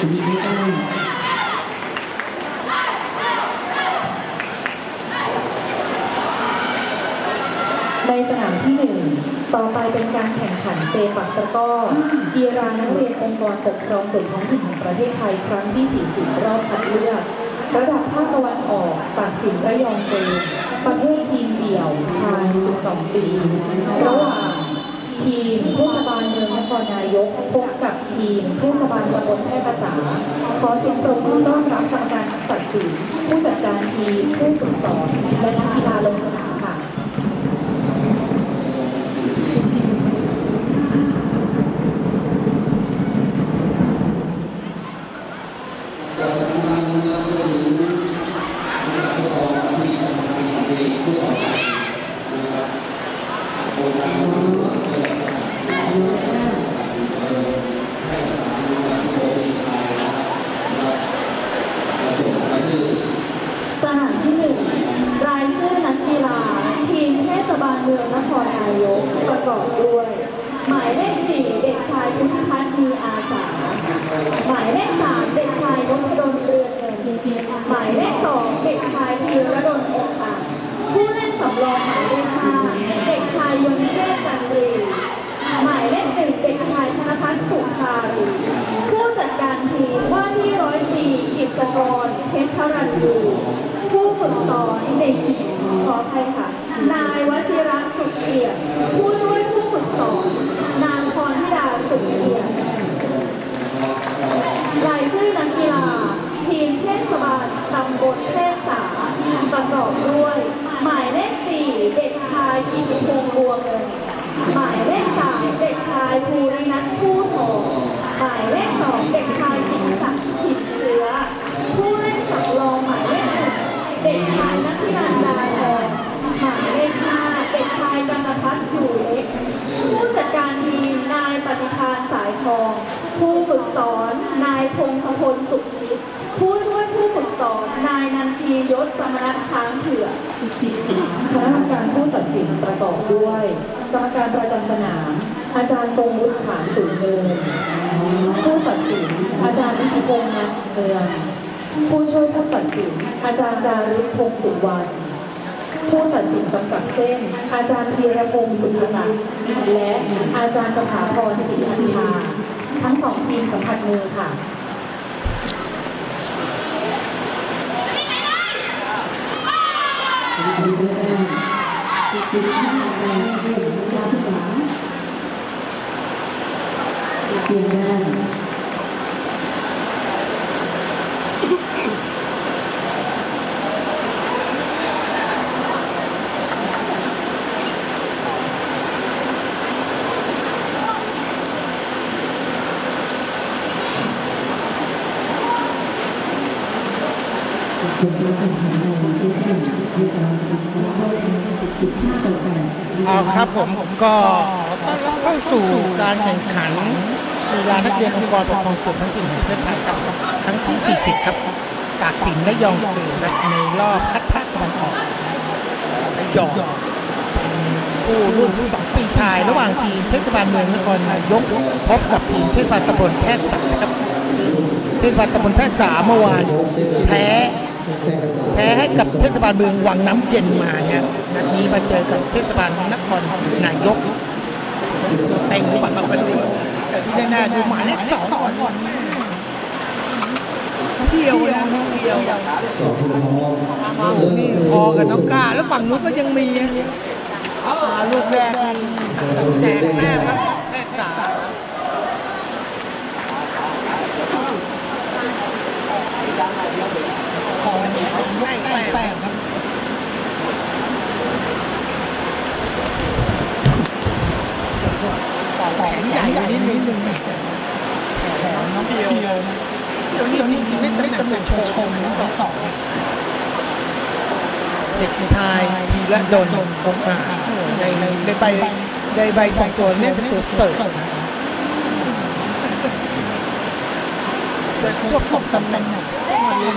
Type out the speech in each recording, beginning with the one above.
ในสนามที่หนึ่งต่อไปเป็นการแข่งขันเซปักตะกร้อกีฬานักเรียนองค์กรปกครองส่วนท้องถิ่นแห่งประเทศไทย ครั้งที่ 40 รอบคัดเลือก ระดับภาคตะวันออกตัดสินระยองเกมประเภททีมเดี่ยวชาย12ปีระหว่าง ทีมเทศบาลเมืองนครนายกพบกับทีมเทศบาลตำบลแพร่ภาษา ขอเสียงปรบมือต้อนรับกรรมการตัดสินผู้จัดการทีมผู้ฝึกสอนและนักกีฬาลงสนามค่ะ สนามที่หนึ่งรายชื่อนักกีฬา ทีมเทศบาลเมืองนครนายกประกอบด้วย หมายเลขสี่เด็กชายพุทธพัฒน์มีอาสา หมายเลขสามเด็กชายนพดลเรือนเงินหมายเลขสองเด็กชายธีรดลองค์อ่างผู้เล่นสำรองหมายเลขห้าเด็กชายยนต์เทพจันทรีหมายเลขหนึ่งเด็กชายธนพัฒน์สุภารีผู้จัดการทีมว่าที่ร้อยตรีกิตกรเพชรพรันยูผู้ฝึก สอนเด็กหญิงขออภัยค่ะ นายวชิระสุขเกียรติผู้ช่วยผู้ฝึกสอน นางพรธิดาสุขเกียรติ รายชื่อนักกีฬา ทีมเทศบาลตำบลเทพสาประกอบด้วย หมายเลขสี่เด็กชายกิติพงษ์บัวเงิน หมายเลขสามเด็กชายภูรินัทผู้ทองหมายเลขสองเด็กชายกิติศักดิ์ฉิดเชื้อ ผู้เล่นสำรองหมายเลขหนึ่งเด็กชายนัทธินันดาทองหมายเลขห้าเด็กชายกันพัฒน์อยู่เล็ก ผู้จัดการทีมนายปฏิภาณสายทอง ผู้ฝึกสอนนายพงศพลสุขชิต ผู้ช่วยผู้ฝึกสอนนายนันทีย ศสมณช้างเผือกคณะกรรมการผู้ตัดสินประกอบด้วยกรรมการประจำสนาม อาจารย์ทรงวุฒิฉานสูงเนินผู้ตัดสินอาจารย์อิทธิพงษ์นันเมืองผู้ช่วยผู้ตัดสินอาจารย์จารึกพงศ์สุวรรณผู้ตัดสินกำกับเส้น อาจารย์ธีรพงศ์สุภนันท์และอาจารย์สถาพรศรีอัญชา ทั้งสองทีมสัมผัสมือค่ะ คุณยิงได้แต้มคุณยิงได้แต้มเรียนยาวที่สามเปลี่ยนแต้ม คุณจะแข่งขันในเซตหนึ่งที่จะเป็นชนะเข้าในสิบห้าต่อแปด เอาครับผมก็ต้อนรับเข้าสู่การแข่งขันกีฬานักเรียนองค์กรปกครองส่วนท้องถิ่นแห่งประเทศไทยครับครั้งที่ 40 ครับ ตากสินและยองเกมครับในรอบคัดภาคตะวันออกและยองเป็นคู่รุ่น 12 ปีชาย ระหว่างทีมเทศบาลเมืองนครนายกพบกับทีมเทศบาลตำบลแพรกษาครับซึ่งเทศบาลตำบลแพรกษาเมื่อวานแพ้แพ้ให้กับเทศบาลเมืองวังน้ำเย็นมาเนี่ยนัดนี้มาเจอกับเทศบาลนครนายกเต็งหรือเปล่าไม่รู้แต่ที่แน่ๆดูหมายเลขสองก่อนเที่ยวนะเที่ยวนี่พอกับน้องกาแล้วฝั่งนู้นก็ยังมีลูกแรกนี่แจกแม่ครับแม่สาม ของไม่แปลกครับแขนใหญ่ไปนิดนึงแขนน้องเดียวเดี๋ยวนี้จริงๆเล่นตำแหน่งเป็นโชว์ทั้งสองเด็กชายทีละดนองค์อาจในในใบในใบสองตัวเนี่ยเป็นตัวเสิร์ฟนะจะควบสองตำแหน่งต้องมาลุ้น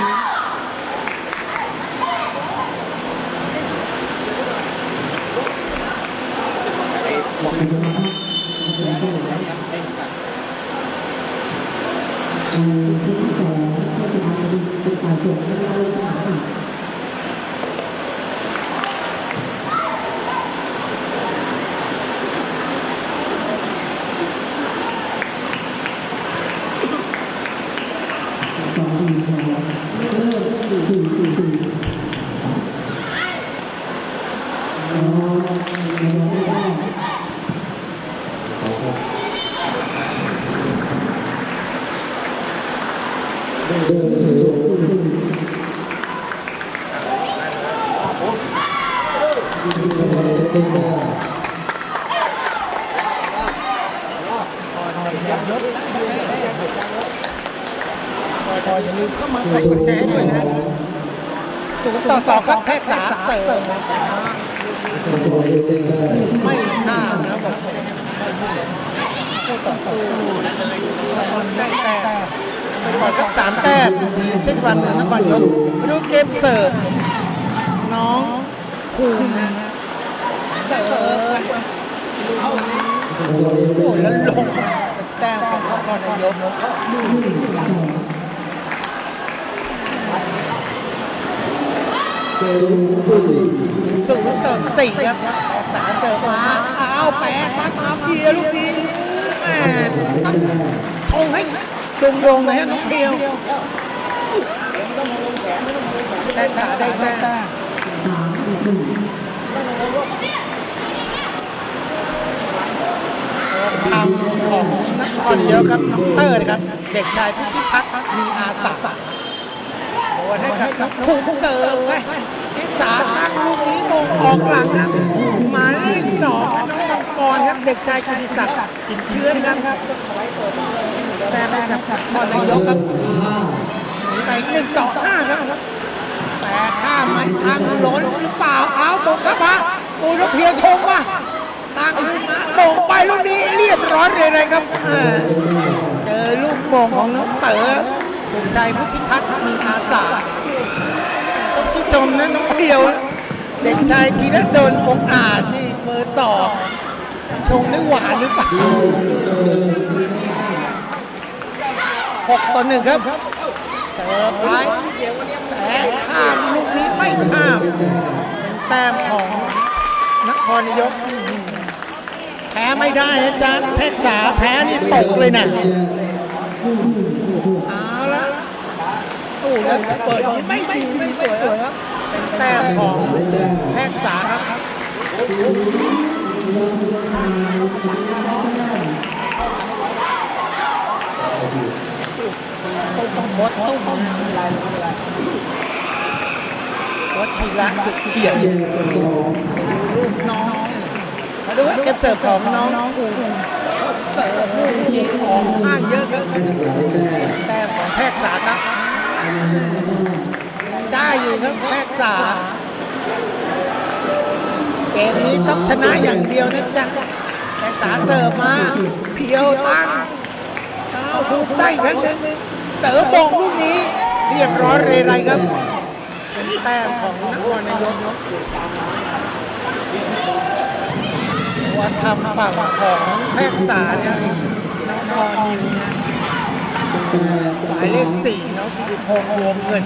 คุณจะมารที่สองก็จะมาดูเป็นฝ่ายส่งให้เราค่ะ สองสี่สองเริ่มสี่สี่สี่สี่อ๋อยังไม่ได้เดินสู่สี่สี่ พออย่าลืมเข้ามากดกดแชร์ให้ด้วยนะศูนย์ ต่อสองครับแพทย์สาเสริมไม่ข้านะบอกไม่มีคู่ต่อสู้มันได้แต้มไปก่อนครับสามแต้มทีมเทศบาลเมืองนครยกมาดูเกมเสิร์ฟน้องภูมินะเสิร์ฟไปโอ้แล้วลงแต้มของนครนายก ศูนย์ต่อสี่ครับสาเสิร์ฟมาเอาแปดตักมาเพียลูกนี้แม่ต้องชงให้ตรงๆเลยฮะน้องเพียวแต้มสาได้แต่ทำของนักครเยอะครับน้องเตอร์นะครับ เด็กชายพุทธิพัฒน์มีอาสา นให้กับภูมิเสิร์ฟไปเอกสาตั้งลูกนี้มงออกหลังครับหมายเลขสองน้องมังกรครับเด็กชายกิติศักดิ์สินเชื้อครับแต่ไปกับนครนายกครับหนีไปหนึ่งต่อห้าครับแต่ข้ามไม่ทางล้นหรือเปล่าเอาโบกเข้ามาปูนเพียชงมาตั้งขึ้นมาโบงไปลูกนี้เรียบร้อยเลยนะครับเจอลูกโบงของน้องเต๋อ เด็กชายพุทธิพัฒน์มีอาสาต้องชื่นชมนะน้องเพียว เด็กชายธีรดลองอาจนี่เบอร์สองชงได้หวานหรือเปล่าหกต่อหนึ่งครับเสิร์ฟไปแต่ข้ามลูกนี้ไม่ข้าม เป็นแต้มของนครนายกแพ้ไม่ได้นะจ๊ะเพชรสาแพ้นี่ตกเลยนะเอาละ ตู้แล้วเปิดนี้ไม่ดีไม่สวยครับเป็นแต้มของแพทย์สาครับต้องโคตรตุ้มโคตรชีระสุดเอี่ยมลูกน้องมาดูว่าเก็บเสิร์ฟของน้องภูเสิร์ฟลูกที่ออกข้างเยอะครับแต้มของแพทย์สาครับ ได้อยู่ครับแพทย์สาเกมนี้ต้องชนะอย่างเดียวนะจ๊ะแพทย์สาเสิร์ฟมา เพียวตั้งเอาภูมิได้ครั้งหนึ่งเต๋อบงลูกนี้ เรียบร้อยเรไรครับ เป็นแต้มของนครนายกว่าทำฝั่งของแพทย์สาเนี่ยน้องพอนิวเนี่ย หมายเลขสี่เน้องกิติพงษ์รวมเงิน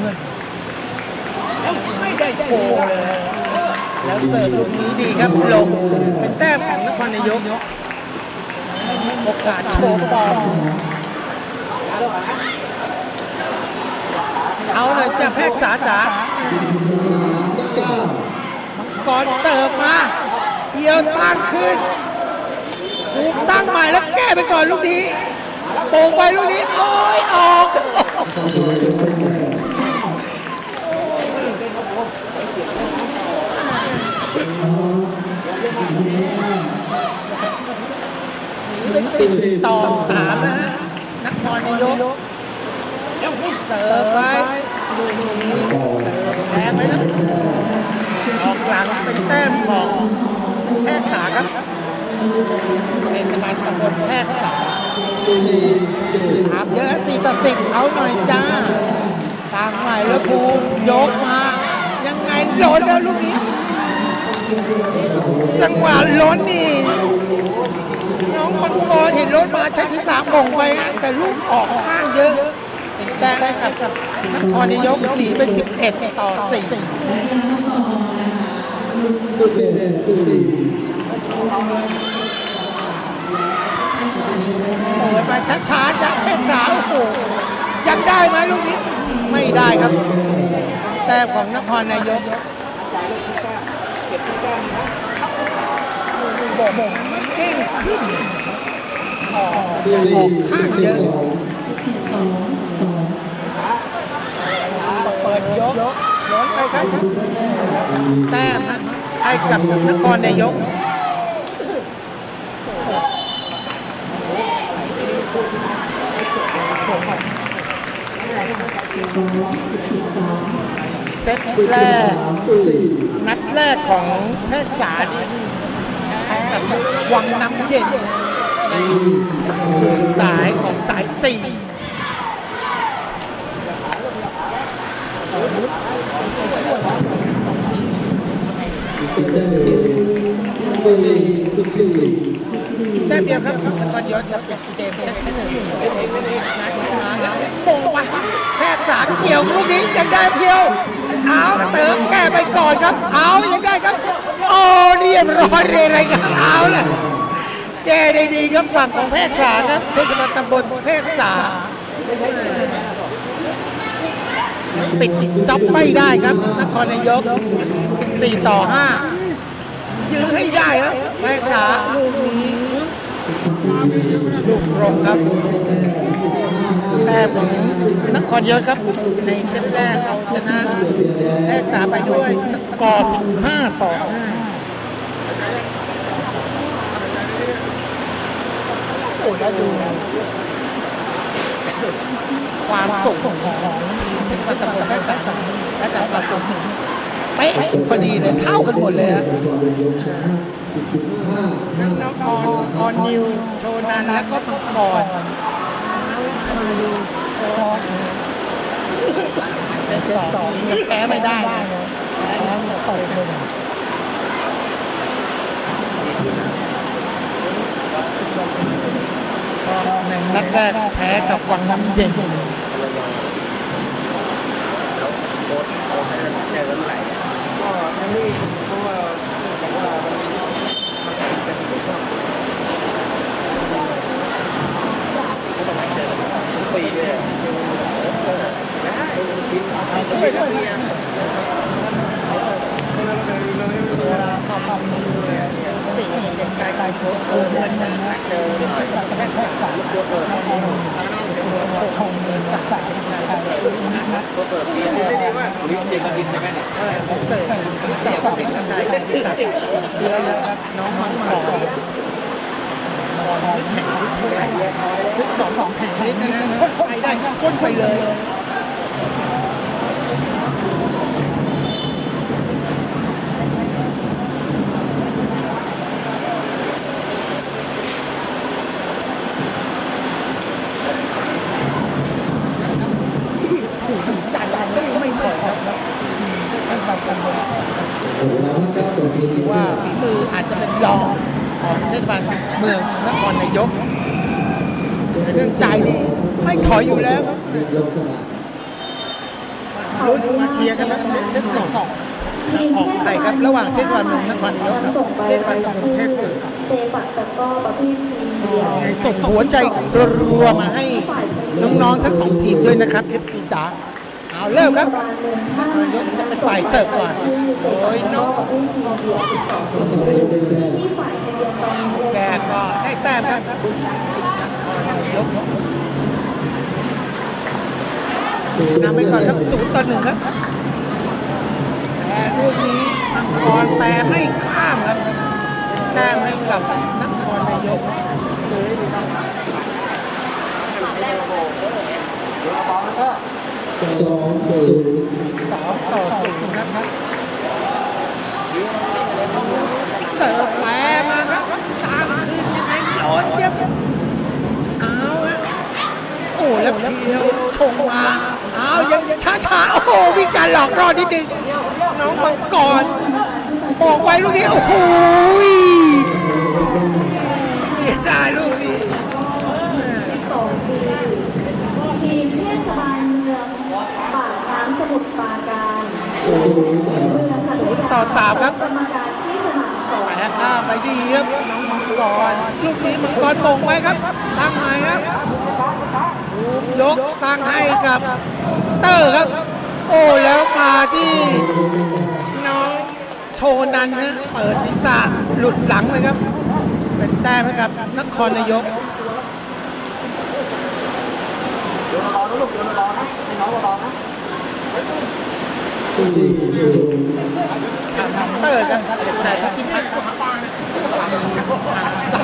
ไม่ได้โชว์เลย แล้วเสิร์ฟลูกนี้ดีครับลงเป็นแต้มของนครนายกโอกาสโชว์ฟอร์มเอาหน่อยจะแพกษาจ๋ามังกรเสิร์ฟมาเดียวตั้งขึ้นภูมิตั้งใหม่แล้วแก้ไปก่อนลูกนี้ โป่งไปลูกนี้โอ้ยออกหนีเป็นสิบต่อสามนะฮะนครนายกเสิร์ฟไปลูกนี้เสิร์ฟแรงเลยครับออกหลังเป็นแต้มของแพทย์สาครับ เทศบาลตำบลแพทย์สาถามเยอะสี่ต่อสิบเอาหน่อยจ้า ตามใหม่แล้วภูมิยกมา ยังไงล้นแล้วลูกนี้ จังหวะล้นนี่ น้องมังกรเห็นรถมาใช้ศีรษะมงไป แต่ลูกออกข้างเยอะเป็นแต้มให้กับนครนายกหนีเป็น 11 ต่อ 4 โอ้ยมาช้าๆจากเพชรสาวโอ้โหยังได้ไหมลูกนี้ ไม่ได้ครับ แต้มของนครนายกบอกไม่เด้งขึ้นออกออกข้างเยอะสองสองเปิดยกย้อนไปครับแต้มนะให้กับนครนายก เซตแรก นัดแรกของแพทย์สานี่ให้กับวังน้ำเย็นในกลุ่มสายของสายสี่สองทีแต้มเดียวครับนครยศกับเกมเซตที่หนึ่งนัดขึ้นมาแล้วโป่งไปแพทย์สา เกี่ยวลูกนี้ยังได้เพียวเอากระเติมแก้ไปก่อนครับ เอายังได้ครับ โอ้เรียบร้อยเลยอะไรกันเอาละแก้ได้ดีครับฝั่งของแพทย์สาครับเทศบาลตำบลแพทย์สาปิดจ็อบไม่ได้ครับ นครนายก 14 ต่อ 5 ยื้อให้ได้ครับแพทย์สาลูกนี้ ลูกรงครับแต้มของนครยศครับ ในเซตแรกเอาชนะแพทย์สาไปด้วยสกอร์ 15 ต่อ 5 โอ้แล้วดูความสูงของทีมที่มาตะบนแพทย์สาและแต่ความสูงเป๊ะพอดีเลยเท่ากันหมดเลยฮะทั้งน้องออนออนนิวโชนันแล้วก็มังกรเซตสองจะแพ้ไม่ได้แพ้แล้วเปิดเลยในนัดแรกแพ้กับวังน้ำเย็นสี่เป็นชายกว่า ยโคเงินนะเดินแค่สามตัวเปิดโชคงเงินสักเป็น ชายกายนะเสิร์ฟสาวก็เป็นชายกายสัตว์เชื้อแล้วน้องมังกรก่อนแข่งนิดเท่าไหร่ชุดสองของแข่งนิดนะคนไปได้คนไปเลย ใจซึ่งไม่ถอยครับ ถือว่าฝีมืออาจจะเป็นรองของเทศบาลเมืองนครนายกในเรื่องใจนี่ไม่ถอยอยู่แล้วครับลุ้นมาเชียร์กันแล้วเป็นเซตสองออกใครครับระหว่างเทศบาลเมืองนครนายกกับเทศบาลตำบลเทศสุดเซปักตะกร้อประเภททีดีส่งหัวใจรัวมาให้น้องๆทั้งสองทีมด้วยนะครับ FC จ๋า เอาเริ่มครับนครนายกเป็นฝ่ายเสิร์ฟก่อนโดยน้องที่ฝ่ายเบียนตอนนี้แกก็ได้แต้มครับยกนำไปก่อนครับศูนย์ต่อหนึ่งครับแต่ลูกนี้มังกรแปรไม่ข้ามครับเป็นแต้มให้กับนครนายก สองศูนย์สองต่อศูนย์ครับเสิร์ฟแปรมาครับกลางคืนยังไงโดนเย็บเอาฮะโอ้แล้วเพียวชงมาเอายังช้าๆโอ้โหมีการหลอกล่อนิดนึงน้องมังกรบอกไว้ลูกนี้โอ้โหได้ลูกนี้แม่ 12 ปี ทีมเทศบาลเมืองปากน้ำสมุทรปราการ ศูนย์ต่อสามครับกรรมการที่สนามสองแปะข้าไปดีครับน้องมังกรลูกนี้มังกรมงไว้ครับ ตั้งใหม่ครับภูมยกตั้งให้กับเตอร์ครับ โอ้แล้วมาที่น้องโชนันนะเปิดศีรษะหลุดหลังเลยครับ เป็นแต้มให้กับนครนายกเตอนะลูกเดี๋ยวร์ ครับเด็กชายพัฒน์พัฒน์อาสา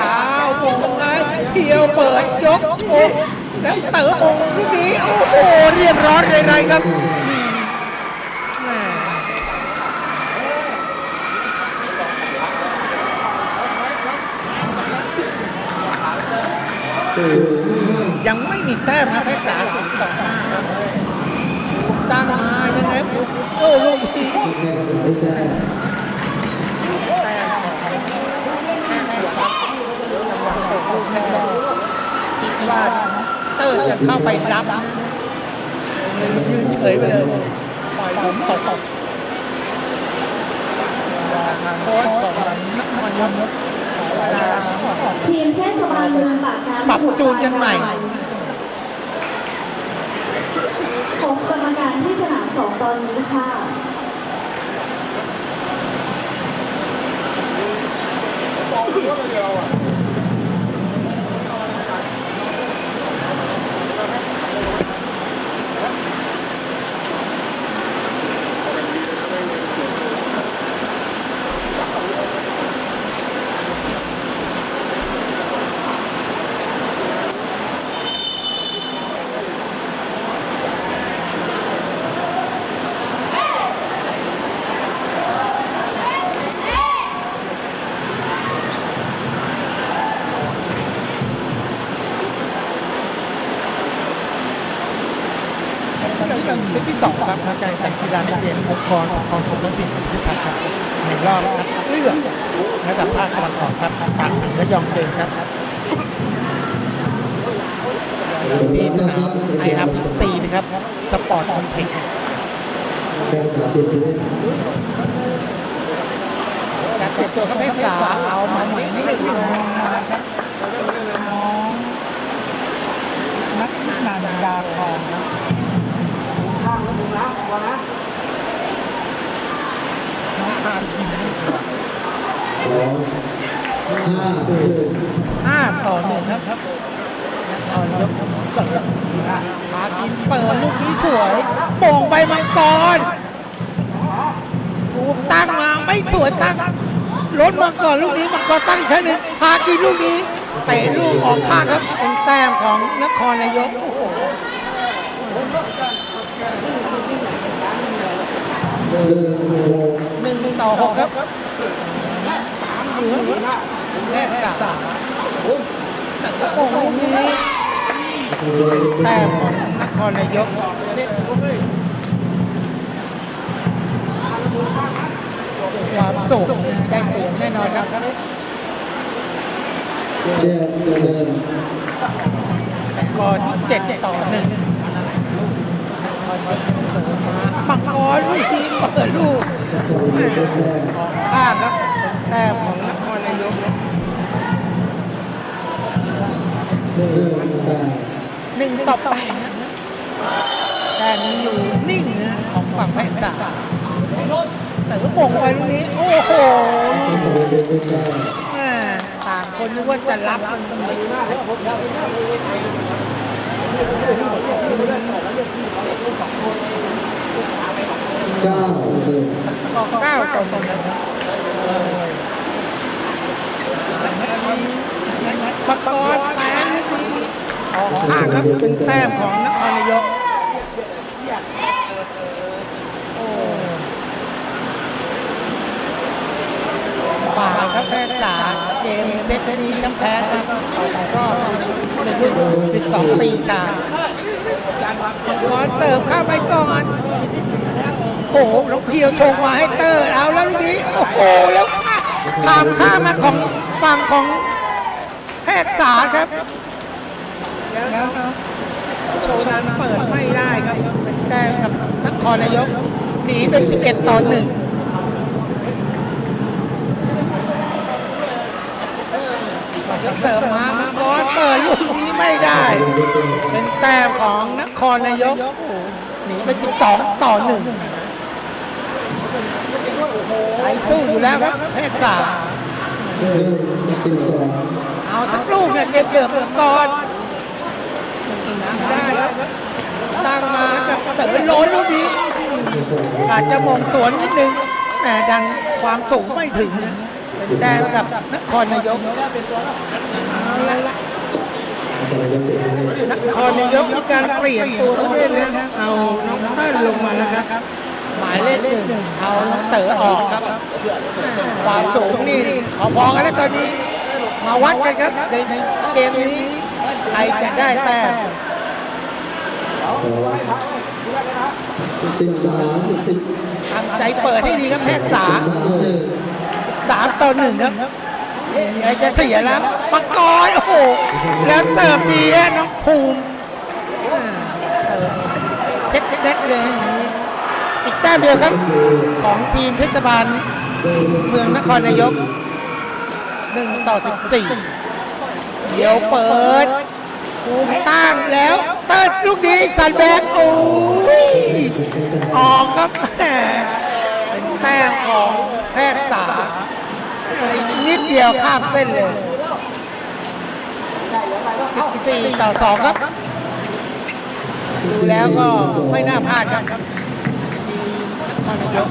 อ้าวมงไงเดียวเปิดยกโชกแล้วเต๋อมงลูกนี้โอ้โหเรียบร้อยไรๆครับยังไม่มีแต้มนะเพชรสาสูงต่อห้าครับ ตั้งมายังไงโอ้ลูกนี้แต้มของแต้มเสือครับกำลังเปิดลูกแรกคิดว่าเตอร์จะเข้าไปรับนะเลยยืนเฉยไปเลยปล่อยลูกตกโค้ชของนครยมขอเวลาทีมเทศบาลเมืองปากน้ำปรับจูนกันใหม่ของกรรม การที่สนามสองตอนนี้ค่ะ เซตที่ส องครับมากกีฬานักเรียนองค์กรปกครองท้องถิ่นแห่งประเทศไทยครับในรอบคัดเลือกระดับภาคตะวันออกครับตากสินและยองเกมครับที่สนาม IRPC นะครับสปอร์ตคอมเพล็กซ์การเตรียมตัวครับเพชรสาเอามันนิดหนึ่งนะครับนันดาทองครับ น้องพาทีมนี่ห้าต่อหนึ่งครับนครยกเสริมนะพากินเปิดลูกนี้สวยโป่งใบมังกรถูกตั้งมาไม่สวยตั้งรถมาก่อนลูกนี้มังกรตั้งอีกครั้งหนึ่งพากินลูกนี้เตะลูกออกข้างครับเป็นแต้มของนครนายกโอ้โหนึ่งต่อหกครับตามเหลือแรกสามแต่โป่งลูกนี้แต้มของนครนายกความสุขได้เปลี่ยนแน่นอนครับสกอร์ที่ 7 ต่อ 1 นครนาเสริมมาปังกรลูกทีมเปิดลูกแหม่ออกข้างครับเป็นแต้มของนครนายกหนึ่งต่อแปดนะแต่ยังอยู่นิ่งนะของฝั่งแพทย์สามแต่ก็มงไปลูกนี้ โอ้โหลูกแม่ต่างคนนึกว่าจะรับ มันก็เก้าต่อหนึ่งครับปักกรแปนนี้ออกข้างครับเป็นแต้มของนครนายกป่าครับแพทย์สา เกมเซตนี้กำแพงครับก็ในรุ่น12 ปีชายมังกรเสิร์ฟเข้าไปก่อนโอ้โหน้องเพียวชงมาให้เตอร์เอาแล้วลูกนี้ โอ้โห แล้วข้ามข้ามมาของฝั่งของกษาครับ แล้วโชว์นั้นเปิดไม่ได้ครับ เป็นแต้มกับนครนายก หนีเป็น 11 ต่อ1 เสริมมามังกรเปิดลูกนี้ไม่ได้ เป็นแต้มของนครนายกหนีไป 12 ต่อ1ใจสู้อยู่แล้วครับแพกษามเอาสักลูกเนี่ยเกมเสิร์มังกรได้ครับตั้งมากับเต๋อโลนลูกนี้อาจจะมองสวนนิดนึงแหมดันความสูงไม่ถึงนะเป็น แต้มกับนครนายกเอาละนครนายกมีการเปลี่ยนตัวผู้เล่นนะเอาน้องเต้ลลงมาแล้วครับ หมายเลขหนึ่งเอาน้องเต๋อออกครับความสูงนี่พอๆกันแล้วตอนนี้ มาวัดกันครับในเกมนี้ใครจะได้แต้มสิบสามสิบตั้งใจเปิดให้ดีครับแพกษา สามต่อหนึ่งครับไม่มีอะไรจะเสียแล้วปังกรโอ้โหแล้วเสิร์ฟดีฮะน้องภูมิอ่าเสิร์ฟเช็ดเน็ตเลยอย่างนี้อีกแต้มเดียวครับ ของทีมเทศบาลเมืองนครนายก1ต่อ14เดี๋ยวเปิดภูมิตั้งแล้วเติร์ดลูกนี้สันแบกโอ้ยออกครับแหมเป็นแต้มของแพทย์สาอีก นิดเดียวข้ามเส้นเลย14ต่อ2ครับ ดูแล้วก็ไม่น่าพลาดครับทีมนครนายก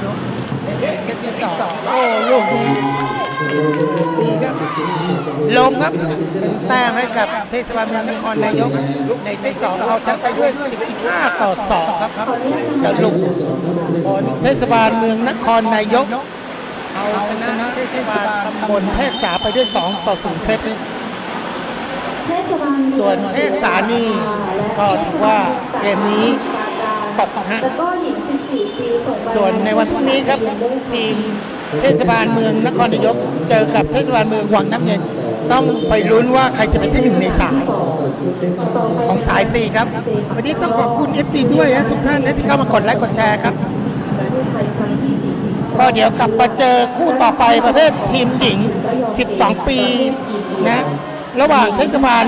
เซตที่สองโอ้ลูกนี้ดีครับ ลงครับเป็นแต้มให้กับเทศบาลเมืองนครนายก ในเซตสองเอาชนะไปด้วย 15 ต่อ 2 ครับ สรุปผลเทศบาลเมืองนครนายก เอาชนะเทศบาลตำบลแพรกษาไปด้วย 2 ต่อ 0 เซตเทศบาลส่วนเทศสานี่ก็ถือว่าเกมนี้ตกฮะแล้วก็หญิง14ปีส่งไปส่วนในวันพรุ่งนี้ครับทีมเทศบาลเมืองนครนายก เจอกับเทศบาลเมืองวังน้ำเย็น ต้องไปลุ้นว่าใครจะเป็นที่หนึ่งในสาย ของสาย4ครับ วันนี้ต้องขอบคุณ FC ด้วยนะทุกท่านนะที่เข้ามากดไลค์กดแชร์ครับ ก็เดี๋ยวกลับมาเจอคู่ต่อไปประเภททีมหญิง 12 ปีนะระหว่างเทศบาล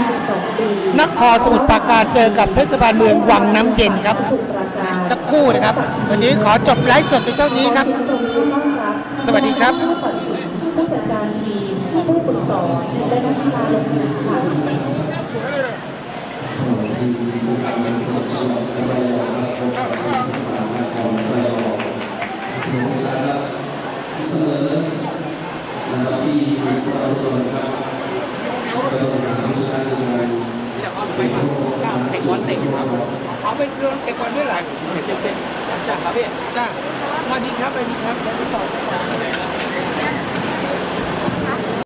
นครสมุทรปราการเจอกับเทศบาลเมืองวังน้ำเย็นครับ สักคู่นะครับ วันนี้ขอจบไลฟ์สดไปเท่านี้ครับ สวัสดีครับผู้จัดการทีมผู้ฝึกสอนและนักกีฬาลงแข่งขันเตะบอลเตะครับเอาไปโดนเตะบอลด้วยเหรอเตะเตะจ้าครับพี่จ้ามาดีครับไปดีครับแล้วต่อ